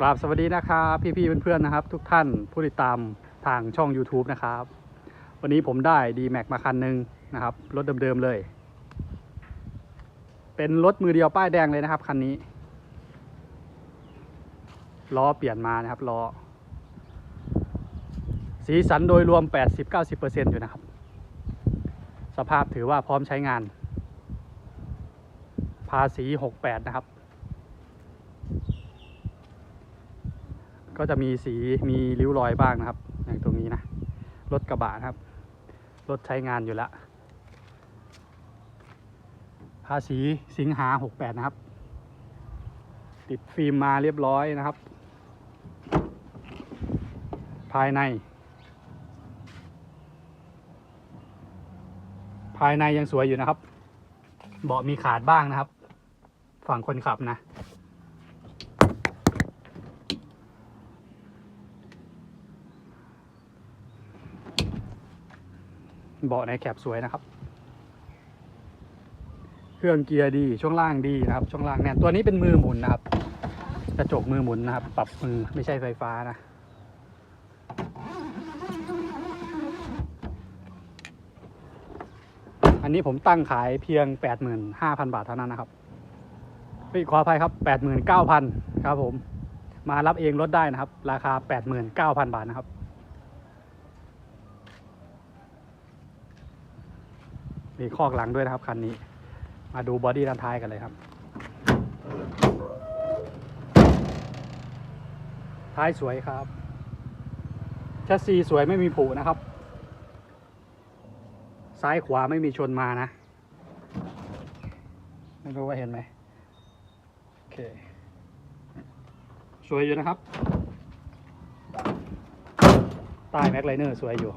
กราบสวัสดีนะครับพี่ๆเพื่อนๆนะครับ ทุกท่านผู้ติดตามทางช่อง YouTube นะครับ วันนี้ผมได้ d m a x มาคันหนึ่งนะครับ รถเดิมๆเลย เป็นรถมือเดียวป้ายแดงเลยนะครับ คันนี้ล้อเปลี่ยนมานะครับล้อสีสันโดยรวม 80-90%อยู่นะครับ สภาพถือว่าพร้อมใช้งาน ภาษี 68 นะครับ ก็จะมีสีมีริ้วรอยบ้างนะครับ อย่างตรงนี้นะ รถกระบะนะครับ รถใช้งานอยู่แล้วภาษีสิงหา 68 นะครับ ติดฟิล์มมาเรียบร้อยนะครับ ภายใน ภายในยังสวยอยู่นะครับ เบาะมีขาดบ้างนะครับ ฝั่งคนขับนะ เบาะในแคปสวยนะครับ เครื่องเกียร์ดีช่วงล่างดีนะครับ ช่วงล่างแน่นตัวนี้เป็นมือหมุนนะครับ กระจกมือหมุนนะครับ ปรับมือไม่ใช่ไฟฟ้านะอันนี้ผมตั้งขายเพียง 85,000 บาทเท่านั้นนะครับเฮ้ยขออภัยครับ 89,000 ครับผม มารับเองลดได้นะครับ ราคา 89,000 บาทนะครับ มีคอกหลังด้วยนะครับคันนี้ มาดูบอดี้ด้านท้ายกันเลยครับ ท้ายสวยครับแชสซีสวยไม่มีผุนะครับ ซ้ายขวาไม่มีชนมานะ ไม่รู้ว่าเห็นไหมโอเค สวยอยู่นะครับใต้แม็กไลเนอร์สวยอยู่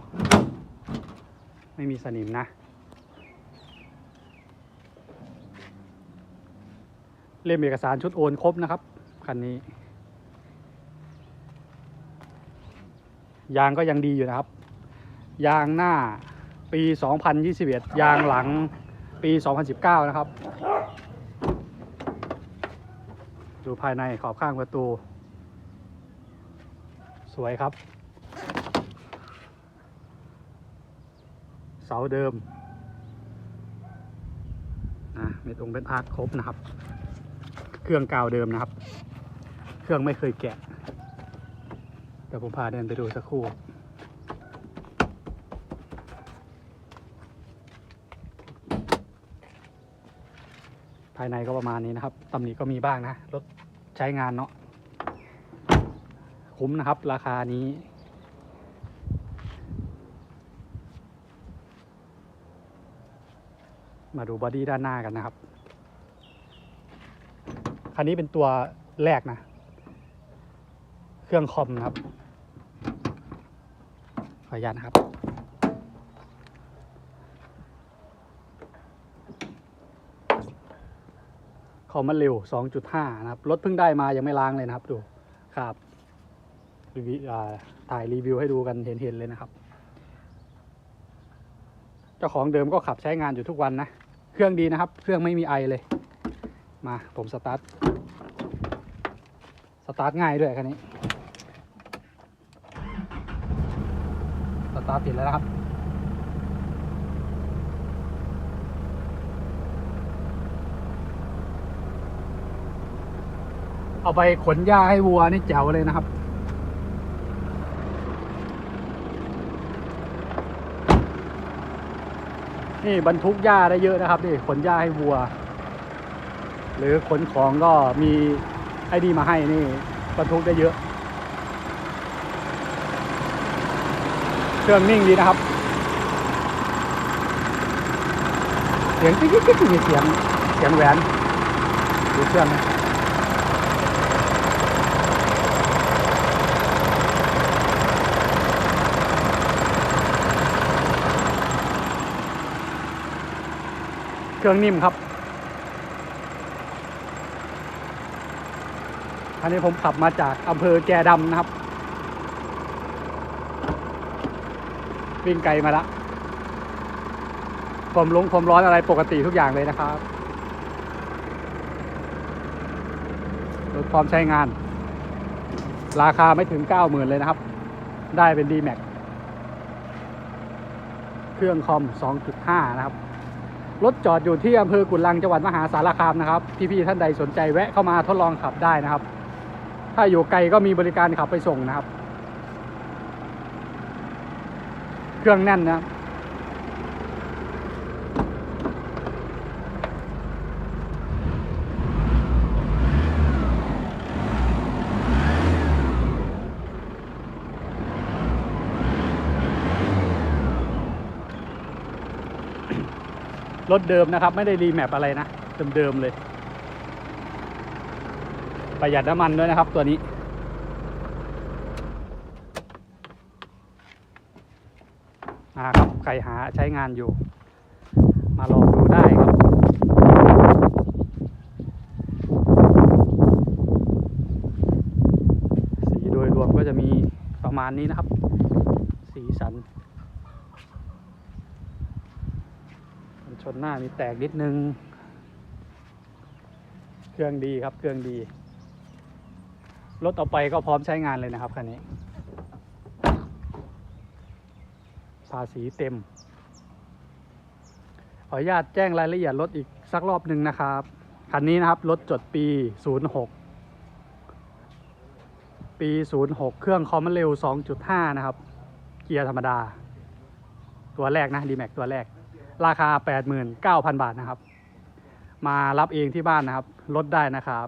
ไม่มีสนิมนะ เล่มเอกสารชุดโอนครบนะครับคันนี้ ยางก็ยังดีอยู่นะครับ ยางหน้าปี 2021 ยางหลังปี 2019 นะครับ ดูภายในขอบข้างประตู สวยครับ เสาเดิมนะเม็ดองเป็นอาร์ตครบนะครับ เครื่องกาวเดิมนะครับ เครื่องไม่เคยแกะเดี๋ยวผมพาเดินไปดูสักครู่ภายในก็ประมาณนี้นะครับตำหนิก็มีบ้างนะรถใช้งานเนาะคุ้มนะครับ ราคานี้มาดูบอดี้ด้านหน้ากันนะครับ คันนี้เป็นตัวแรกนะ เครื่องคอมนะครับ ขออนุญาตนะครับ คอมมันเร็ว 2.5 นะครับ รถเพิ่งได้มายังไม่ล้างเลยนะครับ ดู ครับรีวิวถ่ายรีวิวให้ดูกันเห็นๆเลยนะครับ เจ้าของเดิมก็ขับใช้งานอยู่ทุกวันนะ เครื่องดีนะครับ เครื่องไม่มีไอเลย มาผมสตาร์ท สตาร์ทง่ายด้วยคันนี้ สตาร์ทติดแล้วนะครับ เอาไปขนหญ้าให้วัวนี่แจ๋วเลยนะครับนี่บรรทุกหญ้าได้เยอะนะครับนี่ขนหญ้าให้วัว หรือขนของก็มีไอ้ดีมาให้นี่บรรทุกได้เยอะ เครื่องนิ่งดีนะครับ เสียงติ๊กติ๊กติ๊กมีเสียงเสียงแหวนดูเครื่องนะเครื่องนิ่มครับ อันนี้ผมขับมาจากอำเภอแกดำนะครับ วิ่งไกลมาละความลงความร้อนอะไรปกติทุกอย่างเลยนะครับรถพร้อมใช้งาน ราคาไม่ถึง 90,000 เลยนะครับ ได้เป็น d m a x เครื่องคอม 2.5 นะครับ รถจอดอยู่ที่อำเภอกุลังจังหวัดมหาสารคามนะครับ พี่ๆท่านใดสนใจแวะเข้ามาทดลองขับได้นะครับ ถ้าอยู่ไกลก็มีบริการขับไปส่งนะครับ เครื่องแน่นนะครับรถเดิมนะครับ ไม่ได้รีแมปอะไรนะ เดิมๆเลย ประหยัดน้ำมันด้วยนะครับตัวนี้ อ่าครับใครหาใช้งานอยู่ มาลองดูได้ครับสีโดยรวมก็จะมีประมาณนี้นะครับ สีสันชนหน้ามีแตกนิดนึง เครื่องดีครับเครื่องดี รถต่อไปก็พร้อมใช้งานเลยนะครับคันนี้ภาษีเต็ม ขออนุญาตแจ้งรายละเอียดรถอีกสักรอบหนึ่งนะครับ คันนี้นะครับรถจดปี 06 ปี 06 เครื่องคอมมันเร็ว 2.5 นะครับ เกียร์ธรรมดา ตัวแรกนะดีแม็กตัวแรก ราคา 89,000 บาทนะครับ มารับเองที่บ้านนะครับ ลดได้นะครับ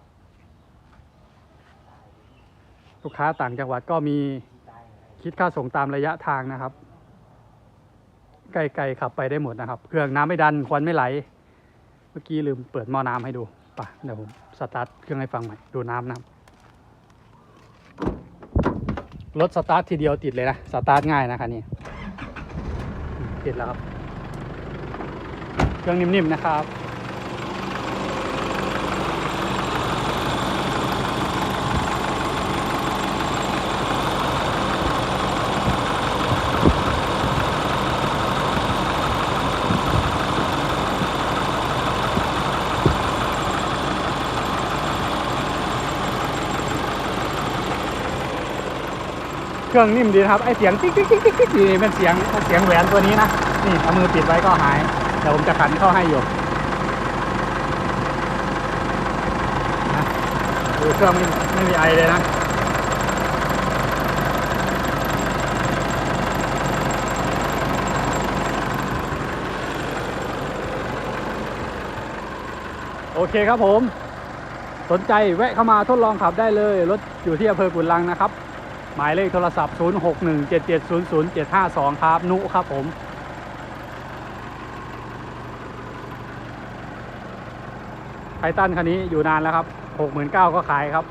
ลูกค้าต่างจังหวัดก็มีคิดค่าส่งตามระยะทางนะครับไกลๆขับไปได้หมดนะครับ เครื่องน้ำไม่ดันควันไม่ไหล เมื่อกี้ลืมเปิดหม้อน้ำให้ดูป่ะเดี๋ยวผมสตาร์ทเครื่องให้ฟังใหม่ดูน้ำนะรถสตาร์ททีเดียวติดเลยนะสตาร์ทง่ายนะคันนี้ติดแล้วครับ เครื่องนิ่มๆนะครับ เครื่องนิ่มดีนะครับไอเสียงติ๊กติ๊กติ๊กติ๊กติ๊กนี่เป็นเสียงเสียงแหวนตัวนี้นะนี่เอามือปิดไว้ก็หายเดี๋ยวผมจะขันเข้าให้อยู่นะดูเครื่องไม่ไม่มีไอเลยนะโอเคครับผม สนใจแวะเข้ามาทดลองขับได้เลย รถอยู่ที่อำเภอกุนลังนะครับ หมายเลขโทรศัพท์ 0617700752 ครับ นุครับผมไททันคันนี้อยู่นานแล้วครับ 69,000ก็ขายครับ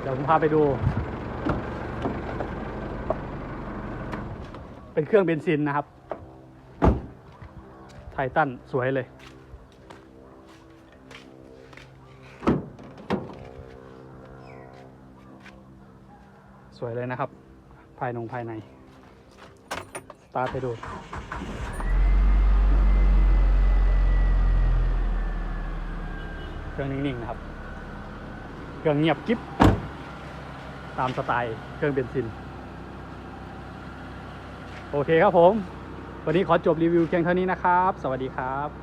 เดี๋ยวผมพาไปดู เป็นเครื่องเบนซินนะครับ ไททันสวยเลย วยเลยนะครับ ภายนงภายในสตาร์ทให้ดูเครื่องนิ่ง ๆ นะครับ เครื่องเงียบกิ๊บ ตามสไตล์เครื่องเบนซิน โอเคครับผม วันนี้ขอจบรีวิวเพียงเท่านี้นะครับ สวัสดีครับ